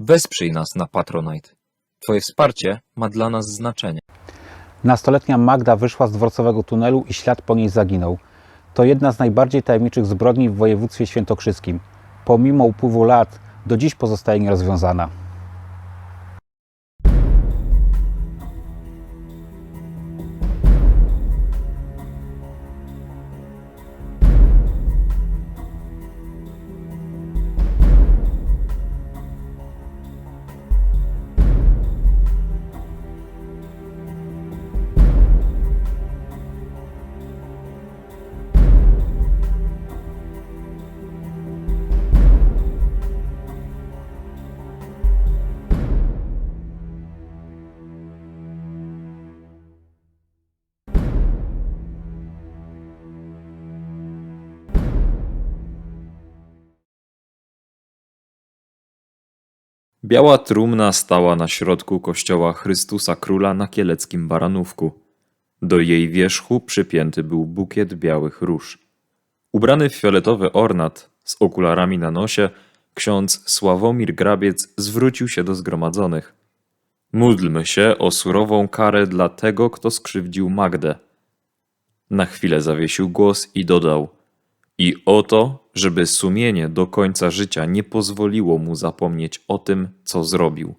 Wesprzyj nas na Patronite. Twoje wsparcie ma dla nas znaczenie. Nastoletnia Magda wyszła z dworcowego tunelu i ślad po niej zaginął. To jedna z najbardziej tajemniczych zbrodni w województwie świętokrzyskim. Pomimo upływu lat, do dziś pozostaje nierozwiązana. Biała trumna stała na środku kościoła Chrystusa Króla na kieleckim Baranówku. Do jej wierzchu przypięty był bukiet białych róż. Ubrany w fioletowy ornat, z okularami na nosie, ksiądz Sławomir Grabiec zwrócił się do zgromadzonych. Módlmy się o surową karę dla tego, kto skrzywdził Magdę. Na chwilę zawiesił głos i dodał: I o to, żeby sumienie do końca życia nie pozwoliło mu zapomnieć o tym, co zrobił.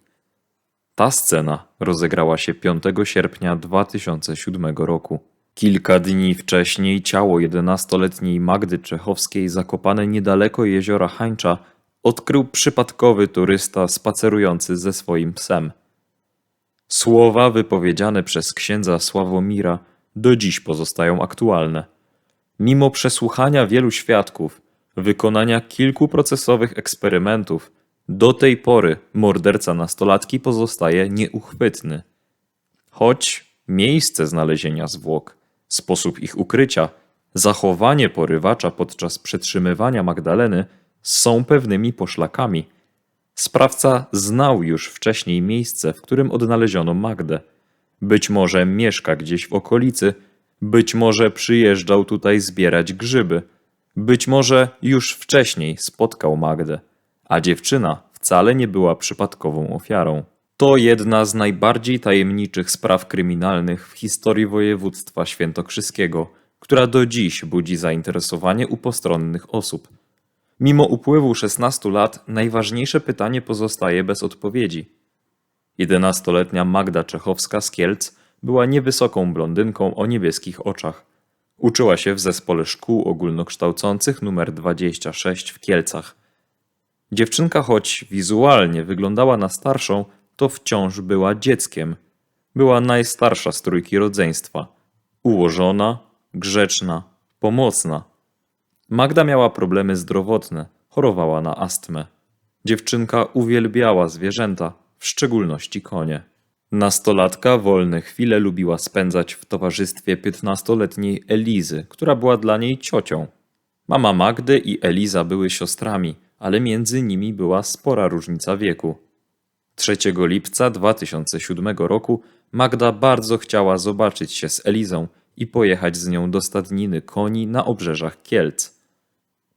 Ta scena rozegrała się 5 sierpnia 2007 roku. Kilka dni wcześniej ciało 11-letniej Magdy Czechowskiej zakopane niedaleko jeziora Hańcza odkrył przypadkowy turysta spacerujący ze swoim psem. Słowa wypowiedziane przez księdza Sławomira do dziś pozostają aktualne. Mimo przesłuchania wielu świadków, wykonania kilku procesowych eksperymentów, do tej pory morderca nastolatki pozostaje nieuchwytny. Choć miejsce znalezienia zwłok, sposób ich ukrycia, zachowanie porywacza podczas przetrzymywania Magdaleny są pewnymi poszlakami. Sprawca znał już wcześniej miejsce, w którym odnaleziono Magdę. Być może mieszka gdzieś w okolicy, być może przyjeżdżał tutaj zbierać grzyby, być może już wcześniej spotkał Magdę, a dziewczyna wcale nie była przypadkową ofiarą. To jedna z najbardziej tajemniczych spraw kryminalnych w historii województwa świętokrzyskiego, która do dziś budzi zainteresowanie u postronnych osób. Mimo upływu 16 lat, najważniejsze pytanie pozostaje bez odpowiedzi. 11-letnia Magda Czechowska z Kielc była niewysoką blondynką o niebieskich oczach. Uczyła się w zespole szkół ogólnokształcących nr 26 w Kielcach. Dziewczynka, choć wizualnie wyglądała na starszą, to wciąż była dzieckiem. Była najstarsza z trójki rodzeństwa. Ułożona, grzeczna, pomocna. Magda miała problemy zdrowotne, chorowała na astmę. Dziewczynka uwielbiała zwierzęta, w szczególności konie. Nastolatka wolne chwile lubiła spędzać w towarzystwie 15-letniej Elizy, która była dla niej ciocią. Mama Magdy i Eliza były siostrami, ale między nimi była spora różnica wieku. 3 lipca 2007 roku Magda bardzo chciała zobaczyć się z Elizą i pojechać z nią do stadniny koni na obrzeżach Kielc.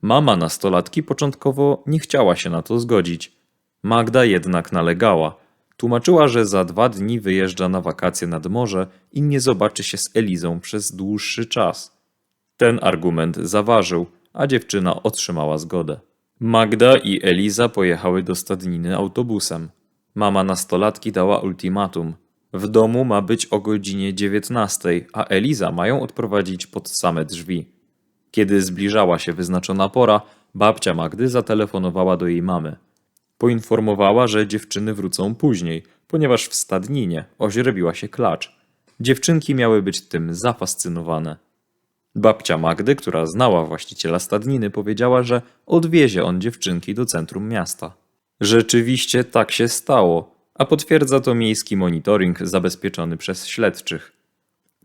Mama nastolatki początkowo nie chciała się na to zgodzić. Magda jednak nalegała. Tłumaczyła, że za dwa dni wyjeżdża na wakacje nad morze i nie zobaczy się z Elizą przez dłuższy czas. Ten argument zaważył, a dziewczyna otrzymała zgodę. Magda i Eliza pojechały do stadniny autobusem. Mama nastolatki dała ultimatum. W domu ma być o godzinie 19, a Eliza mają odprowadzić pod same drzwi. Kiedy zbliżała się wyznaczona pora, babcia Magdy zatelefonowała do jej mamy. Poinformowała, że dziewczyny wrócą później, ponieważ w stadninie oźrebiła się klacz. Dziewczynki miały być tym zafascynowane. Babcia Magdy, która znała właściciela stadniny, powiedziała, że odwiezie on dziewczynki do centrum miasta. Rzeczywiście tak się stało, a potwierdza to miejski monitoring zabezpieczony przez śledczych.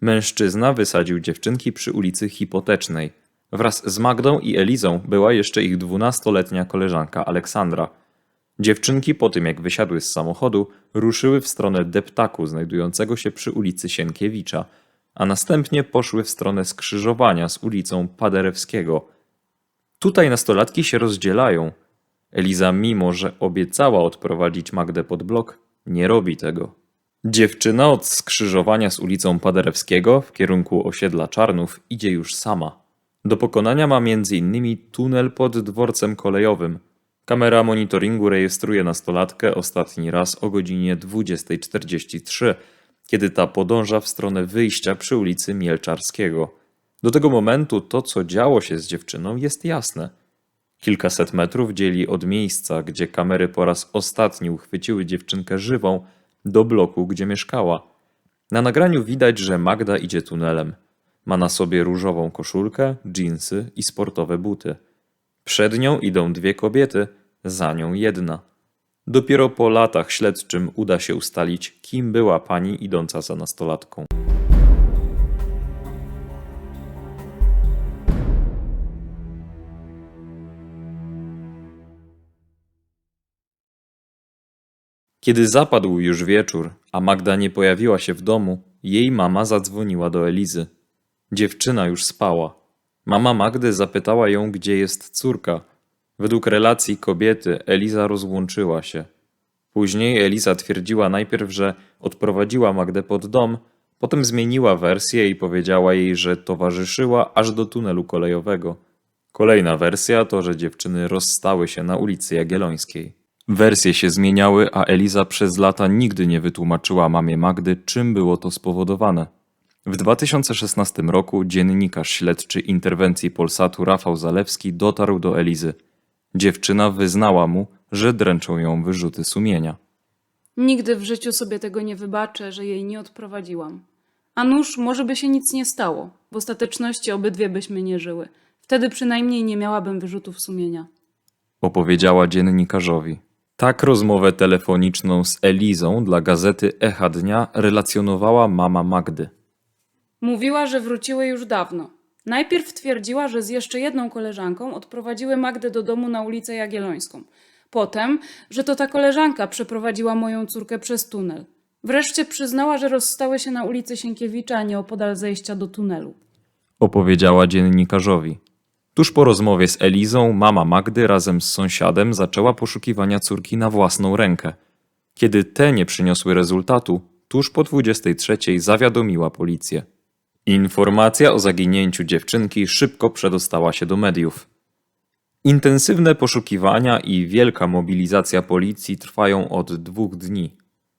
Mężczyzna wysadził dziewczynki przy ulicy Hipotecznej. Wraz z Magdą i Elizą była jeszcze ich dwunastoletnia koleżanka Aleksandra. Dziewczynki po tym jak wysiadły z samochodu, ruszyły w stronę deptaku znajdującego się przy ulicy Sienkiewicza, a następnie poszły w stronę skrzyżowania z ulicą Paderewskiego. Tutaj nastolatki się rozdzielają. Eliza, mimo że obiecała odprowadzić Magdę pod blok, nie robi tego. Dziewczyna od skrzyżowania z ulicą Paderewskiego w kierunku osiedla Czarnów idzie już sama. Do pokonania ma m.in. tunel pod dworcem kolejowym. Kamera monitoringu rejestruje nastolatkę ostatni raz o godzinie 20.43, kiedy ta podąża w stronę wyjścia przy ulicy Mielczarskiego. Do tego momentu to, co działo się z dziewczyną, jest jasne. Kilkaset metrów dzieli od miejsca, gdzie kamery po raz ostatni uchwyciły dziewczynkę żywą, do bloku, gdzie mieszkała. Na nagraniu widać, że Magda idzie tunelem. Ma na sobie różową koszulkę, dżinsy i sportowe buty. Przed nią idą dwie kobiety, za nią jedna. Dopiero po latach śledczym uda się ustalić, kim była pani idąca za nastolatką. Kiedy zapadł już wieczór, a Magda nie pojawiła się w domu, jej mama zadzwoniła do Elizy. Dziewczyna już spała. Mama Magdy zapytała ją, gdzie jest córka. Według relacji kobiety Eliza rozłączyła się. Później Eliza twierdziła najpierw, że odprowadziła Magdę pod dom, potem zmieniła wersję i powiedziała jej, że towarzyszyła aż do tunelu kolejowego. Kolejna wersja to, że dziewczyny rozstały się na ulicy Jagiellońskiej. Wersje się zmieniały, a Eliza przez lata nigdy nie wytłumaczyła mamie Magdy, czym było to spowodowane. W 2016 roku dziennikarz śledczy interwencji Polsatu Rafał Zalewski dotarł do Elizy. Dziewczyna wyznała mu, że dręczą ją wyrzuty sumienia. Nigdy w życiu sobie tego nie wybaczę, że jej nie odprowadziłam. A nuż, może by się nic nie stało. W ostateczności obydwie byśmy nie żyły. Wtedy przynajmniej nie miałabym wyrzutów sumienia. Opowiedziała dziennikarzowi. Tak rozmowę telefoniczną z Elizą dla gazety Echa Dnia relacjonowała mama Magdy. Mówiła, że wróciły już dawno. Najpierw twierdziła, że z jeszcze jedną koleżanką odprowadziły Magdę do domu na ulicę Jagiellońską. Potem, że to ta koleżanka przeprowadziła moją córkę przez tunel. Wreszcie przyznała, że rozstały się na ulicy Sienkiewicza, a nie opodal zejścia do tunelu. Opowiedziała dziennikarzowi. Tuż po rozmowie z Elizą, mama Magdy razem z sąsiadem zaczęła poszukiwania córki na własną rękę. Kiedy te nie przyniosły rezultatu, tuż po 23 zawiadomiła policję. Informacja o zaginięciu dziewczynki szybko przedostała się do mediów. Intensywne poszukiwania i wielka mobilizacja policji trwają od dwóch dni.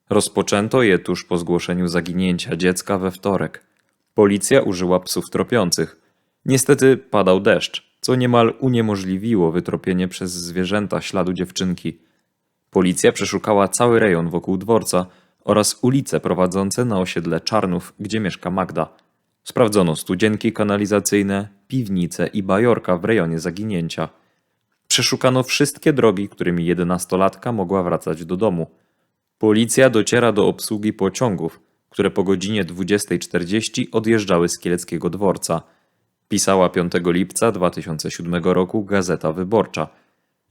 Rozpoczęto je tuż po zgłoszeniu zaginięcia dziecka we wtorek. Policja użyła psów tropiących. Niestety padał deszcz, co niemal uniemożliwiło wytropienie przez zwierzęta śladu dziewczynki. Policja przeszukała cały rejon wokół dworca oraz ulice prowadzące na osiedle Czarnów, gdzie mieszka Magda. Sprawdzono studzienki kanalizacyjne, piwnice i bajorka w rejonie zaginięcia. Przeszukano wszystkie drogi, którymi jedenastolatka mogła wracać do domu. Policja dociera do obsługi pociągów, które po godzinie 20.40 odjeżdżały z Kieleckiego dworca. Pisała 5 lipca 2007 roku Gazeta Wyborcza.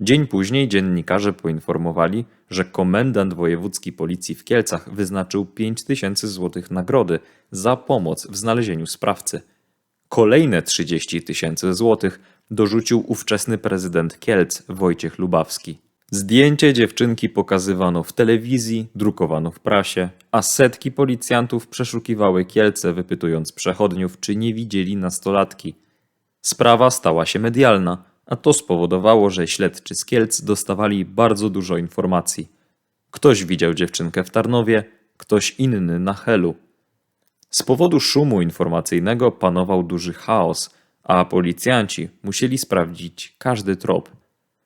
Dzień później dziennikarze poinformowali, że komendant wojewódzki policji w Kielcach wyznaczył 5 tysięcy złotych nagrody za pomoc w znalezieniu sprawcy. Kolejne 30 tysięcy złotych dorzucił ówczesny prezydent Kielc Wojciech Lubawski. Zdjęcie dziewczynki pokazywano w telewizji, drukowano w prasie, a setki policjantów przeszukiwały Kielce, wypytując przechodniów, czy nie widzieli nastolatki. Sprawa stała się medialna, a to spowodowało, że śledczy z Kielc dostawali bardzo dużo informacji. Ktoś widział dziewczynkę w Tarnowie, ktoś inny na Helu. Z powodu szumu informacyjnego panował duży chaos, a policjanci musieli sprawdzić każdy trop.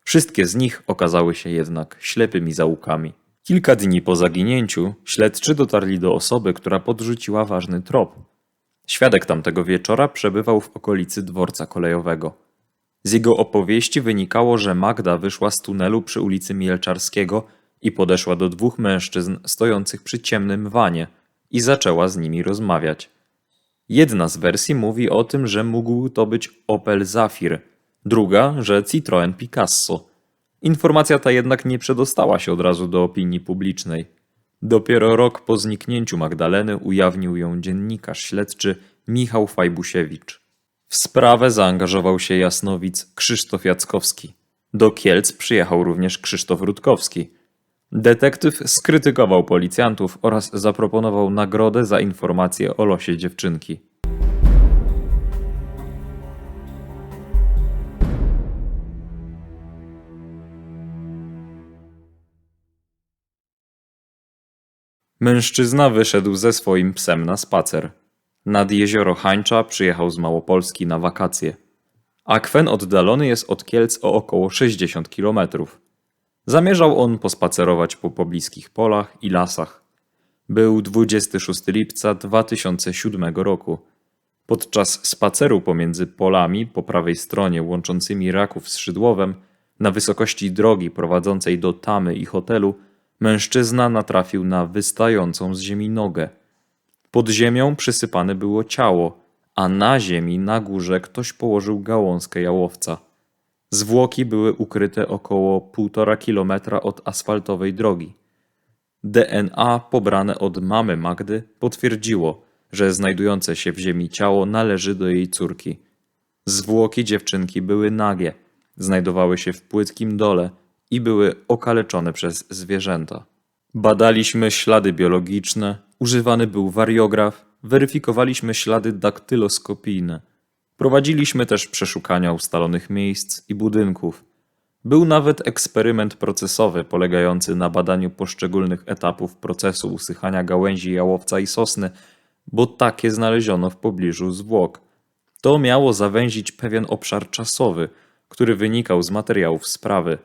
Wszystkie z nich okazały się jednak ślepymi zaułkami. Kilka dni po zaginięciu śledczy dotarli do osoby, która podrzuciła ważny trop. Świadek tamtego wieczora przebywał w okolicy dworca kolejowego. Z jego opowieści wynikało, że Magda wyszła z tunelu przy ulicy Mielczarskiego i podeszła do dwóch mężczyzn stojących przy ciemnym wanie i zaczęła z nimi rozmawiać. Jedna z wersji mówi o tym, że mógł to być Opel Zafir, druga, że Citroen Picasso. Informacja ta jednak nie przedostała się od razu do opinii publicznej. Dopiero rok po zniknięciu Magdaleny ujawnił ją dziennikarz śledczy Michał Fajbusiewicz. W sprawę zaangażował się jasnowic Krzysztof Jackowski. Do Kielc przyjechał również Krzysztof Rutkowski. Detektyw skrytykował policjantów oraz zaproponował nagrodę za informację o losie dziewczynki. Mężczyzna wyszedł ze swoim psem na spacer. Nad jezioro Hańcza przyjechał z Małopolski na wakacje. Akwen oddalony jest od Kielc o około 60 kilometrów. Zamierzał on pospacerować po pobliskich polach i lasach. Był 26 lipca 2007 roku. Podczas spaceru pomiędzy polami po prawej stronie łączącymi Raków z Szydłowem, na wysokości drogi prowadzącej do tamy i hotelu, mężczyzna natrafił na wystającą z ziemi nogę. Pod ziemią przysypane było ciało, a na ziemi na górze ktoś położył gałązkę jałowca. Zwłoki były ukryte około półtora kilometra od asfaltowej drogi. DNA pobrane od mamy Magdy potwierdziło, że znajdujące się w ziemi ciało należy do jej córki. Zwłoki dziewczynki były nagie, znajdowały się w płytkim dole i były okaleczone przez zwierzęta. Badaliśmy ślady biologiczne, używany był wariograf, weryfikowaliśmy ślady daktyloskopijne. Prowadziliśmy też przeszukania ustalonych miejsc i budynków. Był nawet eksperyment procesowy polegający na badaniu poszczególnych etapów procesu usychania gałęzi jałowca i sosny, bo takie znaleziono w pobliżu zwłok. To miało zawęzić pewien obszar czasowy, który wynikał z materiałów sprawy.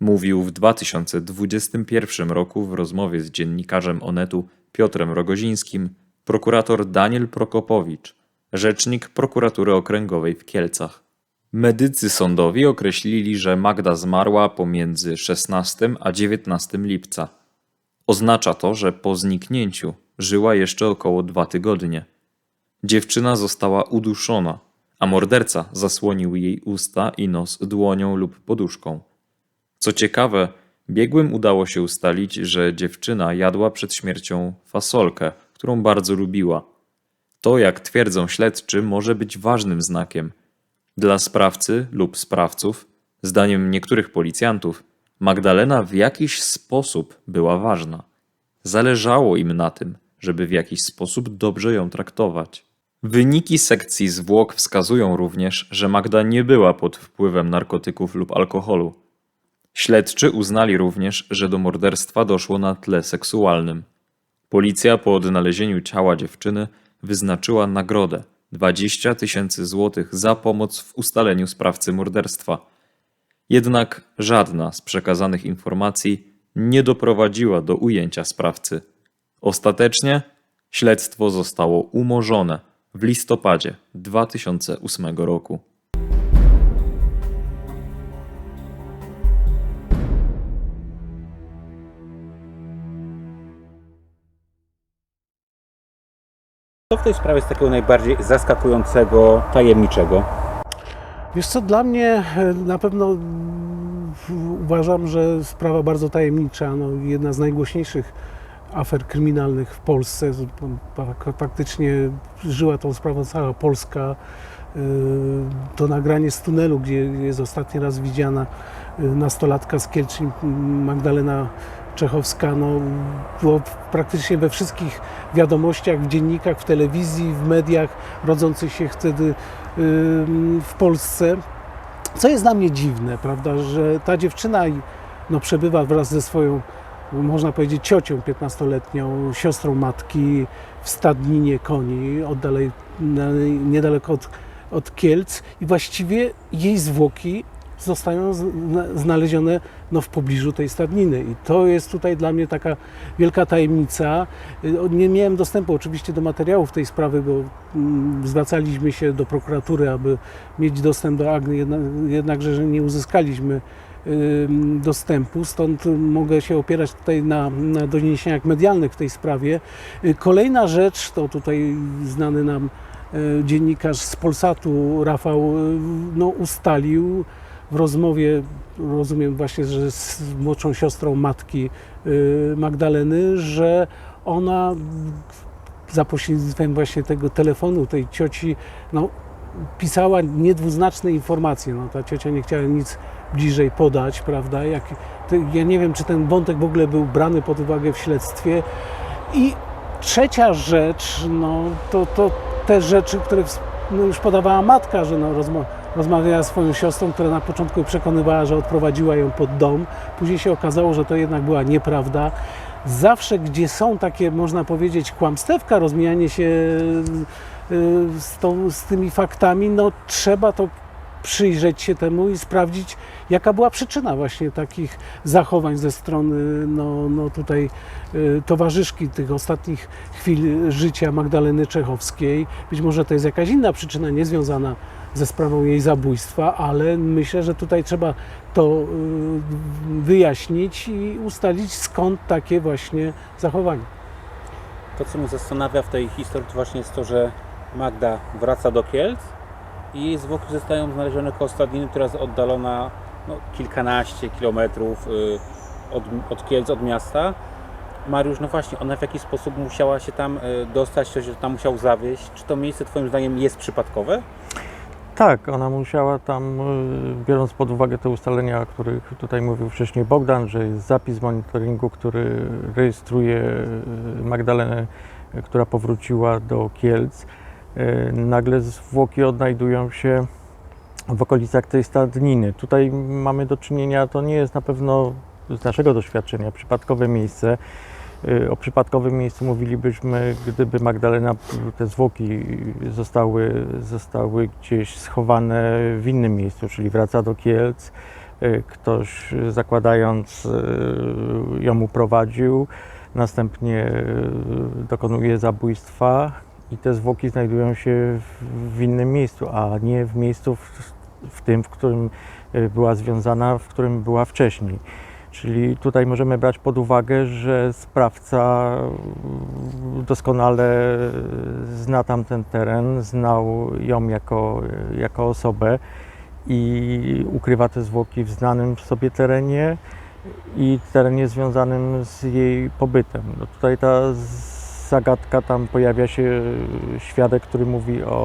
Mówił w 2021 roku w rozmowie z dziennikarzem Onetu Piotrem Rogozińskim prokurator Daniel Prokopowicz, rzecznik prokuratury okręgowej w Kielcach. Medycy sądowi określili, że Magda zmarła pomiędzy 16 a 19 lipca. Oznacza to, że po zniknięciu żyła jeszcze około dwa tygodnie. Dziewczyna została uduszona, a morderca zasłonił jej usta i nos dłonią lub poduszką. Co ciekawe, biegłym udało się ustalić, że dziewczyna jadła przed śmiercią fasolkę, którą bardzo lubiła. To, jak twierdzą śledczy, może być ważnym znakiem. Dla sprawcy lub sprawców, zdaniem niektórych policjantów, Magdalena w jakiś sposób była ważna. Zależało im na tym, żeby w jakiś sposób dobrze ją traktować. Wyniki sekcji zwłok wskazują również, że Magda nie była pod wpływem narkotyków lub alkoholu. Śledczy uznali również, że do morderstwa doszło na tle seksualnym. Policja po odnalezieniu ciała dziewczyny wyznaczyła nagrodę 20 tysięcy złotych za pomoc w ustaleniu sprawcy morderstwa. Jednak żadna z przekazanych informacji nie doprowadziła do ujęcia sprawcy. Ostatecznie śledztwo zostało umorzone w listopadzie 2008 roku. Co w tej sprawie jest takiego najbardziej zaskakującego, tajemniczego? Wiesz co, dla mnie e, na pewno uważam, że sprawa bardzo tajemnicza, no, jedna z najgłośniejszych afer kryminalnych w Polsce. Faktycznie żyła tą sprawą cała Polska. E, To nagranie z tunelu, gdzie jest ostatni raz widziana e, nastolatka z Kielczyn, Magdalena Czechowska, no, było praktycznie we wszystkich wiadomościach, w dziennikach, w telewizji, w mediach rodzących się wtedy ym, w Polsce. Co jest dla mnie dziwne, prawda, że ta dziewczyna no, przebywa wraz ze swoją, można powiedzieć, ciocią 15-letnią, siostrą matki w stadninie koni, oddalej, niedaleko od, od Kielc i właściwie jej zwłoki zostają zna- znalezione no, w pobliżu tej stadniny. I to jest tutaj dla mnie taka wielka tajemnica. Y, Nie miałem dostępu oczywiście do materiałów tej sprawy, bo mm, zwracaliśmy się do prokuratury, aby mieć dostęp do jednak, jednakże że nie uzyskaliśmy dostępu, stąd mogę się opierać tutaj na, na doniesieniach medialnych w tej sprawie. Y, Kolejna rzecz, to tutaj znany nam y, dziennikarz z Polsatu, Rafał, no, ustalił w rozmowie, rozumiem właśnie, że z młodszą siostrą matki y, Magdaleny, że ona za pośrednictwem właśnie tego telefonu tej cioci no, pisała niedwuznaczne informacje. No, ta ciocia nie chciała nic bliżej podać, prawda? Jak, ja nie wiem, czy ten wątek w ogóle był brany pod uwagę w śledztwie. I trzecia rzecz, no to, to te rzeczy, które no, już podawała matka, że no, rozma- rozmawiała z swoją siostrą, która na początku przekonywała, że odprowadziła ją pod dom. Później się okazało, że to jednak była nieprawda. Zawsze, gdzie są takie, można powiedzieć, kłamstewka, rozmijanie się y, z, tą, z tymi faktami, no trzeba to przyjrzeć się temu i sprawdzić, jaka była przyczyna właśnie takich zachowań ze strony no, no tutaj y, towarzyszki tych ostatnich chwil życia Magdaleny Czechowskiej. Być może to jest jakaś inna przyczyna, niezwiązana ze sprawą jej zabójstwa, ale myślę, że tutaj trzeba to y, wyjaśnić i ustalić skąd takie właśnie zachowania. To, co mnie zastanawia w tej historii, to właśnie jest to, że Magda wraca do Kielc i jej zwłoki zostają znalezione koło stadniny, która jest oddalona no, kilkanaście kilometrów y, od, od Kielc, od miasta. Mariusz, no właśnie, ona w jakiś sposób musiała się tam y, dostać, ją tam musiał zawieźć. Czy to miejsce Twoim zdaniem jest przypadkowe? Tak, ona musiała tam, y, biorąc pod uwagę te ustalenia, o których tutaj mówił wcześniej Bogdan, że jest zapis monitoringu, który rejestruje y, Magdalenę, y, która powróciła do Kielc. Nagle zwłoki odnajdują się w okolicach tej stadniny. Tutaj mamy do czynienia, to nie jest na pewno z naszego doświadczenia przypadkowe miejsce. Y, O przypadkowym miejscu mówilibyśmy, gdyby Magdalena, te zwłoki zostały, zostały gdzieś schowane w innym miejscu, czyli wraca do Kielc, y, ktoś zakładając y, ją uprowadził, następnie dokonuje zabójstwa i te zwłoki znajdują się w, innym miejscu, a nie w miejscu w, w tym, w którym była związana, w którym była wcześniej. Czyli tutaj możemy brać pod uwagę, że sprawca doskonale zna tamten teren, znał ją jako, jako osobę i ukrywa te zwłoki w znanym sobie terenie i terenie związanym z jej pobytem. No tutaj ta zagadka, tam pojawia się świadek, który mówi o,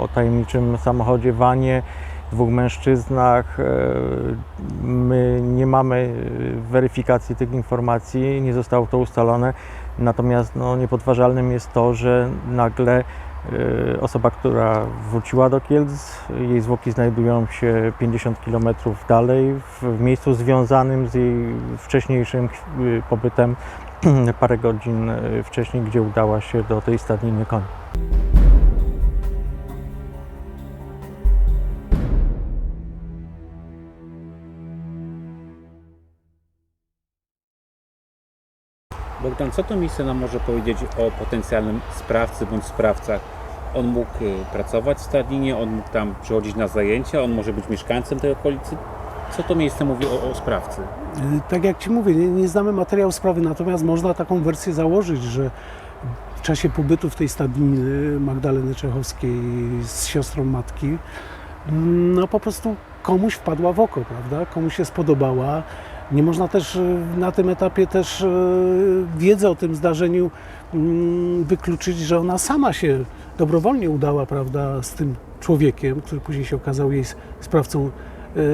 o tajemniczym samochodzie wanie, dwóch mężczyznach. E, My nie mamy weryfikacji tych informacji, nie zostało to ustalone. Natomiast no, niepodważalnym jest to, że nagle e, osoba, która wróciła do Kielc, jej zwłoki znajdują się 50 km dalej, w miejscu związanym z jej wcześniejszym e, pobytem parę godzin e, wcześniej, gdzie udała się do tej stadniny koni. Bogdan, co to miejsce nam może powiedzieć o potencjalnym sprawcy bądź sprawcach? On mógł y, pracować w stadninie, on mógł tam przychodzić na zajęcia, on może być mieszkańcem tej okolicy. Co to miejsce mówi o, o sprawcy? Y, Tak jak Ci mówię, nie, nie znamy materiału sprawy, natomiast można taką wersję założyć, że w czasie pobytu w tej stadniny Magdaleny Czechowskiej z siostrą matki, mm, no po prostu komuś wpadła w oko, prawda? Komuś się spodobała. Nie można też y, na tym etapie też y, wiedzy o tym zdarzeniu mm, wykluczyć, że ona sama się dobrowolnie udała, prawda, z tym człowiekiem, który później się okazał jej sprawcą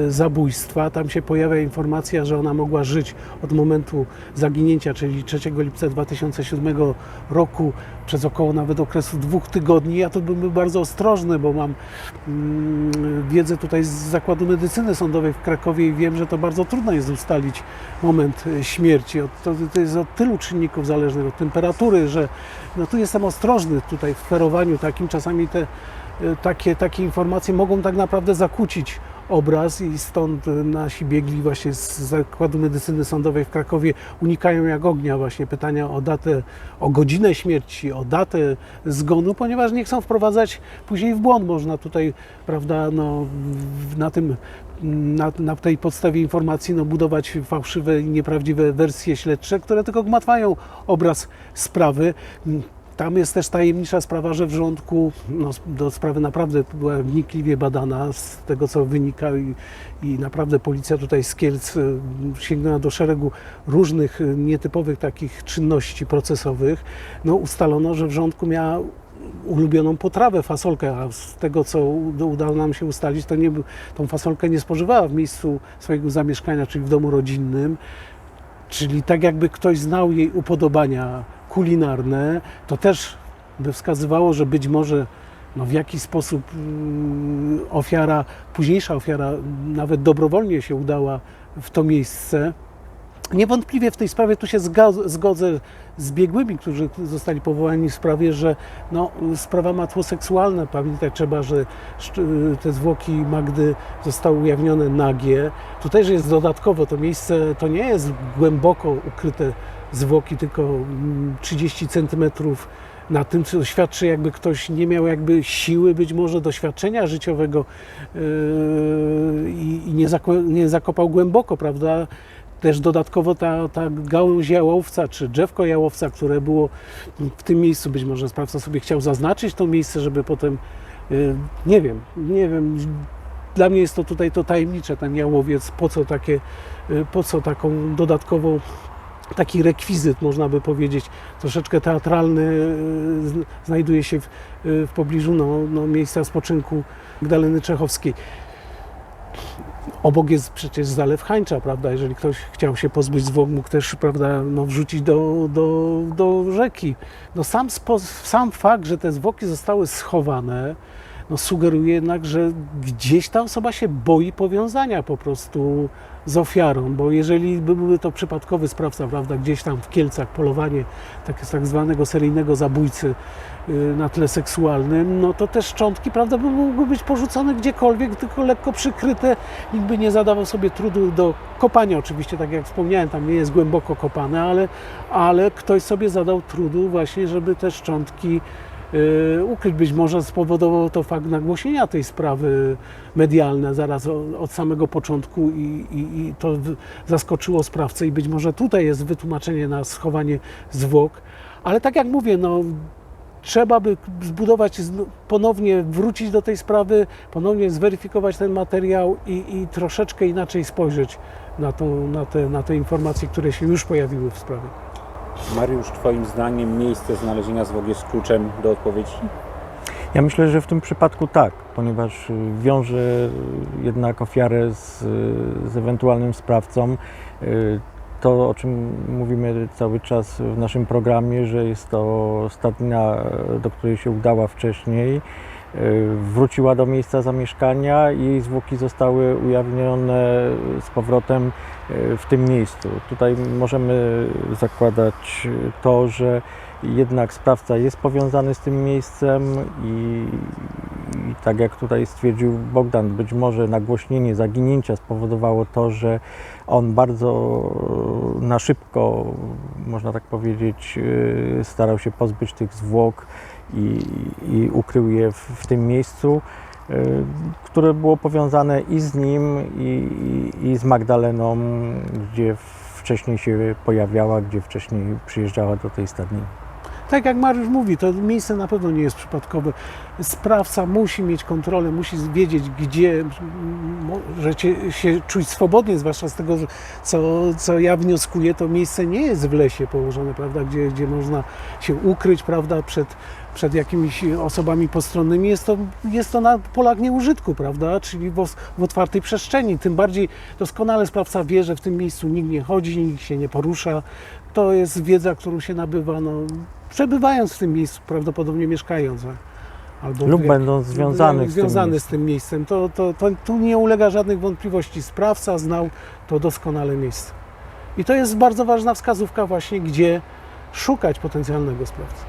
zabójstwa. Tam się pojawia informacja, że ona mogła żyć od momentu zaginięcia, czyli 3 lipca 2007 roku, przez około nawet okresu dwóch tygodni. Ja tu bym był bardzo ostrożny, bo mam mm, wiedzę tutaj z Zakładu Medycyny Sądowej w Krakowie i wiem, że to bardzo trudno jest ustalić moment e, śmierci. To, jest od tylu czynników zależnych, od temperatury, że no tu jestem ostrożny tutaj w ferowaniu takim. Czasami te e, takie, takie informacje mogą tak naprawdę zakłócić obraz i stąd nasi biegli właśnie z Zakładu Medycyny Sądowej w Krakowie unikają jak ognia właśnie pytania o datę, o godzinę śmierci, o datę zgonu, ponieważ nie chcą wprowadzać później w błąd. Można tutaj, prawda, no, na tym na, na tej podstawie informacji no, budować fałszywe i nieprawdziwe wersje śledcze, które tylko gmatwają obraz sprawy. Tam jest też tajemnicza sprawa, że w rządku no, do sprawy naprawdę była wnikliwie badana z tego, co wynika i, i naprawdę policja tutaj z Kielc y, sięgnęła do szeregu różnych y, nietypowych takich czynności procesowych. No, ustalono, że w rządku miała ulubioną potrawę, fasolkę, a z tego, co uda- udało nam się ustalić, to nie, tą fasolkę nie spożywała w miejscu swojego zamieszkania, czyli w domu rodzinnym, czyli tak jakby ktoś znał jej upodobania kulinarne, to też by wskazywało, że być może no, w jakiś sposób mm, ofiara, późniejsza ofiara nawet dobrowolnie się udała w to miejsce. Niewątpliwie w tej sprawie tu się zgodzę z biegłymi, którzy zostali powołani w sprawie, że no, sprawa ma tło seksualne. Pamiętać trzeba, że te zwłoki Magdy zostały ujawnione nagie. Tutaj, że jest dodatkowo, to miejsce to nie jest głęboko ukryte zwłoki, tylko mm, 30 centymetrów na tym, co świadczy, jakby ktoś nie miał jakby siły, być może doświadczenia życiowego yy, i nie, nie zakopał głęboko, prawda? Też dodatkowo ta, ta gałąź jałowca, czy drzewko jałowca, które było w tym miejscu, być może sprawca sobie chciał zaznaczyć to miejsce, żeby potem, yy, nie wiem, nie wiem, dla mnie jest to tutaj to tajemnicze, ten jałowiec, po co takie, yy, po co taką dodatkową taki rekwizyt, można by powiedzieć, troszeczkę teatralny, zn- znajduje się w, yy, w pobliżu no, no, miejsca spoczynku Magdaleny Czechowskiej. Obok jest przecież Zalew Hańcza, prawda? Jeżeli ktoś chciał się pozbyć zwłok, mógł też, prawda, no, wrzucić do, do, do rzeki. No, sam, spo, sam fakt, że te zwłoki zostały schowane, no, sugeruje jednak, że gdzieś ta osoba się boi powiązania po prostu z ofiarą, bo jeżeli by były to przypadkowy sprawca, prawda, gdzieś tam w Kielcach polowanie tak, tak zwanego seryjnego zabójcy y, na tle seksualnym, no to te szczątki, prawda, by mogły być porzucone gdziekolwiek, tylko lekko przykryte. Nikt by nie zadawał sobie trudu do kopania, oczywiście, tak jak wspomniałem, tam nie jest głęboko kopane, ale, ale ktoś sobie zadał trudu właśnie, żeby te szczątki ukryć. Być może spowodował to fakt nagłośnienia tej sprawy medialne zaraz od samego początku i, i, i to zaskoczyło sprawcę i być może tutaj jest wytłumaczenie na schowanie zwłok. Ale tak jak mówię, no trzeba by zbudować, ponownie wrócić do tej sprawy, ponownie zweryfikować ten materiał i, i troszeczkę inaczej spojrzeć na, tą, na, te, na te informacje, które się już pojawiły w sprawie. Mariusz, Twoim zdaniem miejsce znalezienia zwłok jest kluczem do odpowiedzi? Ja myślę, że w tym przypadku tak, ponieważ y, wiąże jednak ofiarę z, y, z ewentualnym sprawcą. Y, To, o czym mówimy cały czas w naszym programie, że jest to stadnina, do której się udała wcześniej, y, wróciła do miejsca zamieszkania i jej zwłoki zostały ujawnione z powrotem y, w tym miejscu. Tutaj możemy zakładać to, że jednak sprawca jest powiązany z tym miejscem i, i tak jak tutaj stwierdził Bogdan, być może nagłośnienie zaginięcia spowodowało to, że on bardzo na szybko, można tak powiedzieć, yy, starał się pozbyć tych zwłok i, i ukrył je w, w tym miejscu, yy, które było powiązane i z nim, i, i, z Magdaleną, gdzie wcześniej się pojawiała, gdzie wcześniej przyjeżdżała do tej stadniny. Tak jak Mariusz mówi, to miejsce na pewno nie jest przypadkowe. Sprawca musi mieć kontrolę, musi wiedzieć, gdzie możecie się czuć swobodnie, zwłaszcza z tego, co, co ja wnioskuję, to miejsce nie jest w lesie położone, prawda, gdzie, gdzie można się ukryć, prawda, przed, przed jakimiś osobami postronnymi. Jest to, jest to na polach nieużytku, prawda, czyli w, w otwartej przestrzeni. Tym bardziej doskonale sprawca wie, że w tym miejscu nikt nie chodzi, nikt się nie porusza. To jest wiedza, którą się nabywa, no, przebywając w tym miejscu, prawdopodobnie mieszkając. Albo Lub będąc związany z tym związany z miejscem. tym miejscem. To, to, to, tu nie ulega żadnych wątpliwości. Sprawca znał to doskonale miejsce. I to jest bardzo ważna wskazówka właśnie, gdzie szukać potencjalnego sprawcy.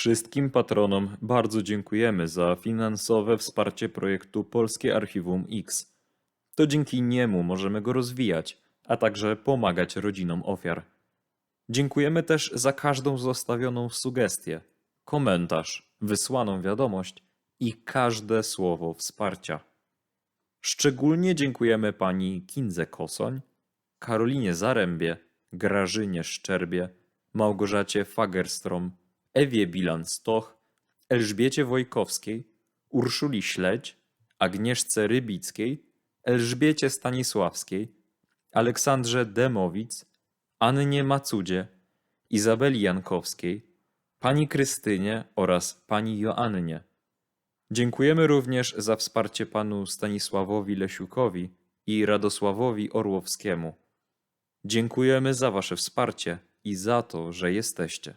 Wszystkim patronom bardzo dziękujemy za finansowe wsparcie projektu Polskie Archiwum X. To dzięki niemu możemy go rozwijać, a także pomagać rodzinom ofiar. Dziękujemy też za każdą zostawioną sugestię, komentarz, wysłaną wiadomość i każde słowo wsparcia. Szczególnie dziękujemy pani Kindze Kosoń, Karolinie Zarębie, Grażynie Szczerbie, Małgorzacie Fagerstrom, Ewie Bilan-Stoch, Elżbiecie Wojkowskiej, Urszuli Śledź, Agnieszce Rybickiej, Elżbiecie Stanisławskiej, Aleksandrze Demowic, Annie Macudzie, Izabeli Jankowskiej, pani Krystynie oraz pani Joannie. Dziękujemy również za wsparcie panu Stanisławowi Lesiukowi i Radosławowi Orłowskiemu. Dziękujemy za wasze wsparcie i za to, że jesteście.